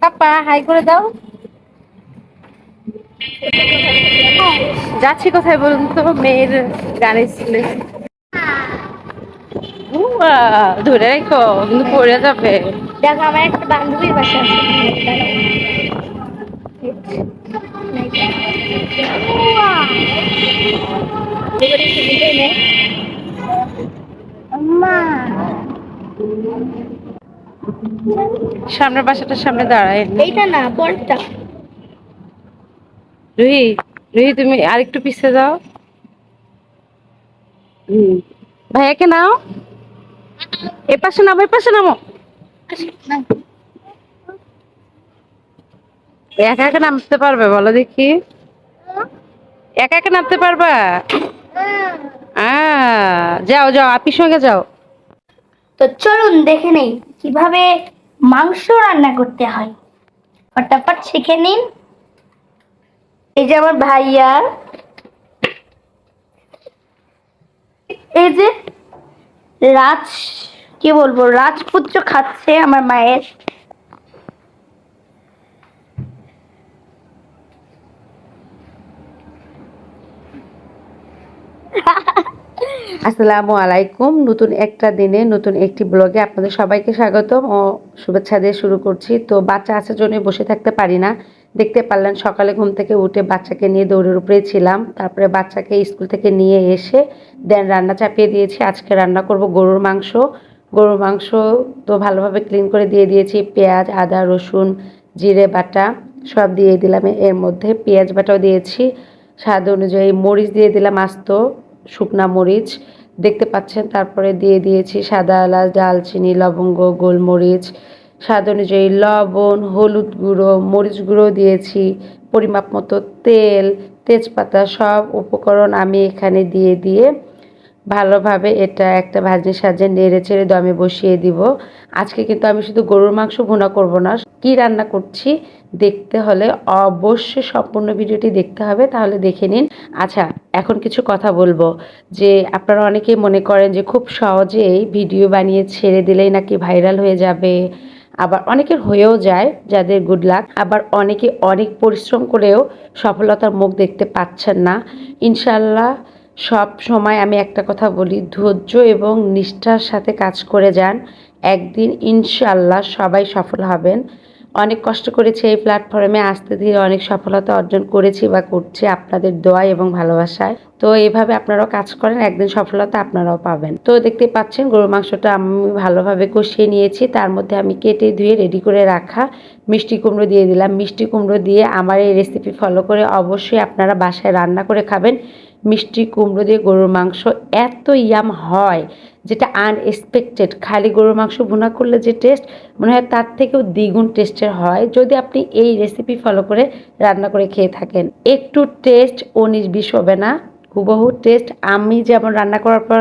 পাপা, high করে দাও। যাচ্ছি কোথায় বলুন তো? মেয়ের গানে স্কুলে। ধরে রেখো, কিন্তু পড়ে যাবে। দেখো, আমার একটা বান্ধবীর বাসা আছে। সামনের বাসাটার সামনে দাঁড়ায়। এইটা না পরটা রুহি রুহি তুমি আরেকটু পিছিয়ে যাও। ভাইয়াকে নাও। এ পাশে নামো এ পাশে নামো। একা একা নামতে পারবে বলো দেখি। একা একা নামতে পারবা? আহ, যাও যাও আপির সঙ্গে যাও। তো চলুন দেখে নেই কীভাবে মাংস রান্না করতে হয়। ফটাফট শিখে নিন। এই যে আমার ভাইয়া। এই যে রাজ, কি বলব, রাজপুত্র খাচ্ছে আমার মায়ের। আসসালামু আলাইকুম নতুন একটা দিনে, নতুন একটি ব্লগে আপনাদের সবাইকে স্বাগতম ও শুভেচ্ছা দিয়ে শুরু করছি। তো বাচ্চা আসার জন্য বসে থাকতে পারি না। দেখতে পারলেন সকালে ঘুম থেকে উঠে বাচ্চাকে নিয়ে দৌড়ের উপরে ছিলাম। তারপরে বাচ্চাকে স্কুল থেকে নিয়ে এসে দেন রান্না চাপিয়ে দিয়েছি। আজকে রান্না করব গরুর মাংস। গরুর মাংস তো ভালোভাবে ক্লিন করে দিয়ে দিয়েছি। পেঁয়াজ, আদা, রসুন, জিরে, বাটা সব দিয়ে দিলাম। এর মধ্যে পেঁয়াজ বাটাও দিয়েছি। স্বাদ অনুযায়ী মরিচ দিয়ে দিলাম আস্ত। শুকনা মরিচ দেখতে পাচ্ছেন। তারপরে দিয়ে দিয়েছি সাদা এলাচ, ডালচিনি, লবঙ্গ, গোলমরিচ। স্বাদ অনুযায়ী লবণ, হলুদ গুঁড়ো, মরিচ গুঁড়ো দিয়েছি, পরিমাপ মতো তেল, তেজপাতা সব উপকরণ আমি এখানে দিয়ে দিয়ে ভালোভাবে এটা একটা ভাজনি সাজে নেড়ে চেড়ে দমে বসিয়ে দিব। আজকে কিন্তু আমি শুধু গরুর মাংস ভুনা করব না, কি রান্না করছি দেখতে হলে অবশ্যই সম্পূর্ণ ভিডিওটি দেখতে হবে, তাহলে দেখে নিন। আচ্ছা এখন কিছু কথা বলব, যে আপনারা অনেকেই মনে করেন যে খুব সহজেই ভিডিও বানিয়ে ছেড়ে দিলেই নাকি ভাইরাল হয়ে যাবে, আবার অনেকের হয়েও যায় যাদের গুড লাক আবার অনেকে অনেক পরিশ্রম করেও সফলতার মুখ দেখতে পাচ্ছেন না। ইনশাল্লাহ সব সময় আমি একটা কথা বলি, ধৈর্য এবং নিষ্ঠার সাথে কাজ করে যান। একদিন ইনশাল্লাহ সবাই সফল হবেন। অনেক কষ্ট করেছি এই প্ল্যাটফর্মে আসতে ধীরে অনেক সফলতা অর্জন করেছি বা করছি আপনাদের দোয়া এবং ভালোবাসায়। তো এইভাবে আপনারাও কাজ করেন, একদিন সফলতা আপনারাও পাবেন। তো দেখতে পাচ্ছেন গরু মাংসটা আমি ভালোভাবে কষিয়ে নিয়েছি। তার মধ্যে আমি কেটে ধুয়ে রেডি করে রাখা মিষ্টি কুমড়ো দিয়ে দিলাম। মিষ্টি কুমড়ো দিয়ে আমার এই রেসিপি ফলো করে অবশ্যই আপনারা বাসায় রান্না করে খাবেন। মিষ্টি কুমড়ো দিয়ে গরুর মাংস এত ইয়াম হয়, যেটা আনএক্সপেক্টেড খালি গরুর মাংস ভুনা করলে যে টেস্ট মনে হয় তার থেকেও দ্বিগুণ টেস্টের হয়। যদি আপনি এই রেসিপি ফলো করে রান্না করে খেয়ে থাকেন, একটু টেস্ট উনিশ বিশ হবে না। হুবহু টেস্ট আমি যেমন রান্না করার পর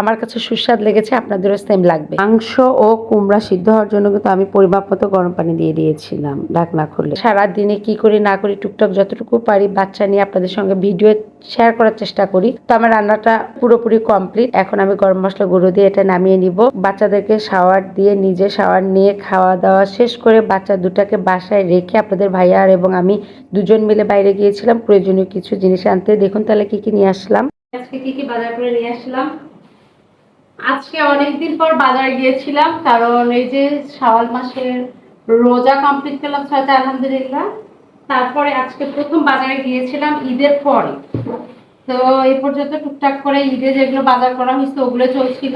আমার কাছে সুস্বাদ লেগেছে, আপনাদেরও সেম লাগবে। মাংস ও কুমড়া সিদ্ধ হওয়ার জন্য কিন্তু আমি পরিমাপ মতো গরম পানি দিয়ে দিয়েছিলাম ডাক ঢাকনা খুলে। সারাদিনে কি করি না করি, টুকটাক যতটুকু পারি বাচ্চা নিয়ে আপনাদের সঙ্গে ভিডিও শেয়ার করার চেষ্টা করি। তো আমার রান্নাটা পুরোপুরি কমপ্লিট এখন আমি গরম মশলা গুঁড়ো দিয়ে এটা নামিয়ে নিব। বাচ্চাদেরকে শাওয়ার দিয়ে নিজে শাওয়ার নিয়ে খাওয়া দাওয়া শেষ করে বাচ্চা দুটাকে বাসায় রেখে আপনাদের ভাইয়া আর এবং আমি দুজন মিলে বাইরে গিয়েছিলাম। প্রয়োজনীয় কিছু জিনিস আনতে। দেখুন তাহলে কি কি নিয়ে আসলাম। আজকে কি কি বাজার করে নিয়ে আসলাম? আজকে অনেকদিন পর বাজার গিয়েছিলাম, কারণ এই যে শাওয়াল মাসের রোজা কমপ্লিট করলাম ছয়টা, আলহামদুলিল্লাহ। তারপরে আজকে প্রথম বাজারে গিয়েছিলাম ঈদের পরে। তো এই পর্যন্ত টুকটাক করে ঈদে যেগুলো বাজার করা হয়েছে, ওগুলো চলছিল।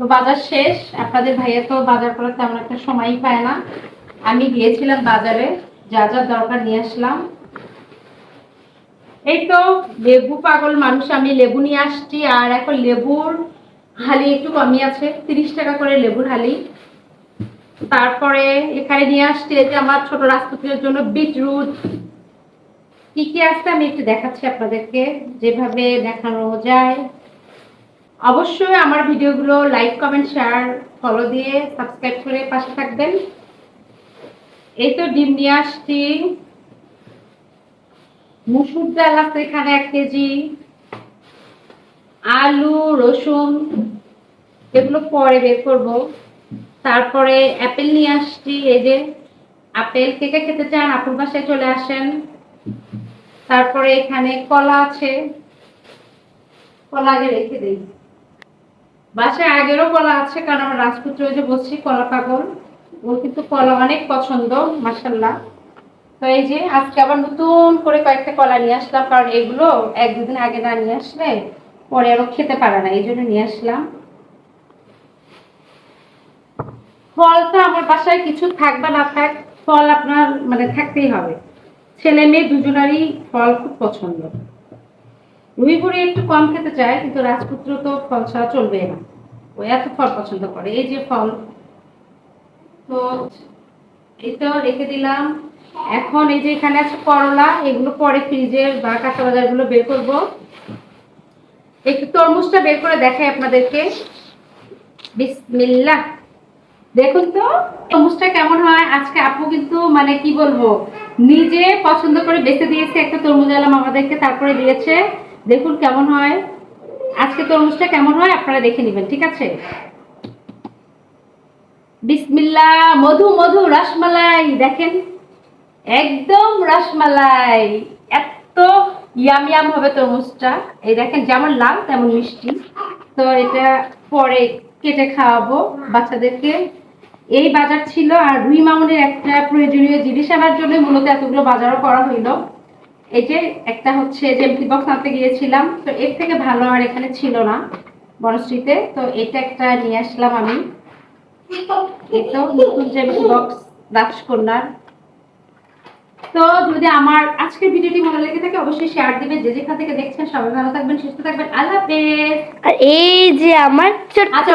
তো বাজার শেষ। আপনাদের ভাইয়া তো বাজার করার তেমন একটা সময়ই পায় না। আমি গিয়েছিলাম বাজারে, যা যা দরকার নিয়ে আসলাম। এই তো, লেবু পাগল মানুষ, আমি লেবু নিয়ে আসছি। আর এখন লেবুর হালি একটু কমই আছে, তিরিশ টাকা করে লেবুর হালি। তারপরে এখানে নিয়ে আসছি যে আমার ছোট রাজপুত্রের জন্য বিটরুট। কি কি আছে আমি একটু দেখাচ্ছি আপনাদেরকে, যেভাবে দেখানো যায়। অবশ্যই আমার ভিডিওগুলো লাইক কমেন্ট শেয়ার ফলো দিয়ে সাবস্ক্রাইব করে পাশে থাকবেন। এই তো ডিম নিয়ে আসছি। মুসুর ডাল আছে এখানে এক কেজি। আলু, রসুন, এগুলো পরে বের করব। তারপরে অ্যাপেল নিয়ে আসছি, এই যে আপেল কে কে খেতে চান, আপুর বাসায় চলে আসেন। তারপরে এখানে কলা আছে, কলা আগে রেখে দিই। বাসায় আগেরও কলা আছে, কারণ আমার রাজপুত্র যে বলছি, কলা পাগল। ও কিন্তু কলা অনেক পছন্দ মাসাল্লাহ তো এই যে আজকে আবার নতুন করে কয়েকটা কলা নিয়ে আসলাম, কারণ এগুলো এক দুদিন আগে না নিয়ে আসলে পরে আরও খেতে পারে না, এই জন্য নিয়ে আসলাম। ফল তো আমার বাসায় কিছু থাকবে না থাক, ফল আপনার মানে থাকতেই হবে। ছেলে মেয়ে দুজনারই ফল খুব পছন্দ। রুই বুড়ি একটু কম খেতে চায়, কিন্তু রাজপুত্র তো ফল ছাড়া চলবে না। ও এত ফল পছন্দ করে, এই যে ফল। তো তো রেখে দিলাম। এখন এই যে এখানে আছে করলা, এগুলো পরে ফ্রিজের বা কাঁচা বাজারগুলো বের করব। একটু তরমুজটা বের করে দেখাই আপনাদেরকে। বিসমিল্লাহ। দেখুন তো, তরমুজটা কেমন হয়? আজকে আপু কিন্তু মানে কি বলব, নিজে পছন্দ করে বেছে দিয়েছে একটা তরমুজ আলাম আমাদেরকে, তারপরে দিয়েছে। দেখুন কেমন হয়। আজকে তরমুজটা কেমন হয় আপনারা দেখে নেবেন, ঠিক আছে? বিসমিল্লা মধু মধু, রসমালাই, দেখেন। একদম রসমালাই। ইয়াম ইয়াম হবে তরমুজটা এই দেখেন, যেমন লাল, তেমন মিষ্টি। তো এটা পরে কেটে খাওয়াবো বাচ্চাদেরকে। এই বাজার ছিল, আর রুই মামুনের একটা প্রয়োজনীয় জিনিস আনার জন্য মূলত এতগুলো বাজারও করা হইল। এই যে একটা হচ্ছে জেমটি বক্স আনতে গিয়েছিলাম। তো এর থেকে ভালো আর এখানে ছিল না বনশ্রীতে। তো এটা একটা নিয়ে আসলাম আমি। এটাও নতুন জেমটি বক্স, রাজকন্যার তো যদি আমার আজকের ভিডিওটি ভালো লেগে থাকে অবশ্যই শেয়ার দিবেন। যে যেখান থেকে দেখছেন সবাই ভালো থাকবেন সুস্থ থাকবেন। আল্লাহ হাফেজ। আর এই যে আমার ছোট্ট আচ্ছা,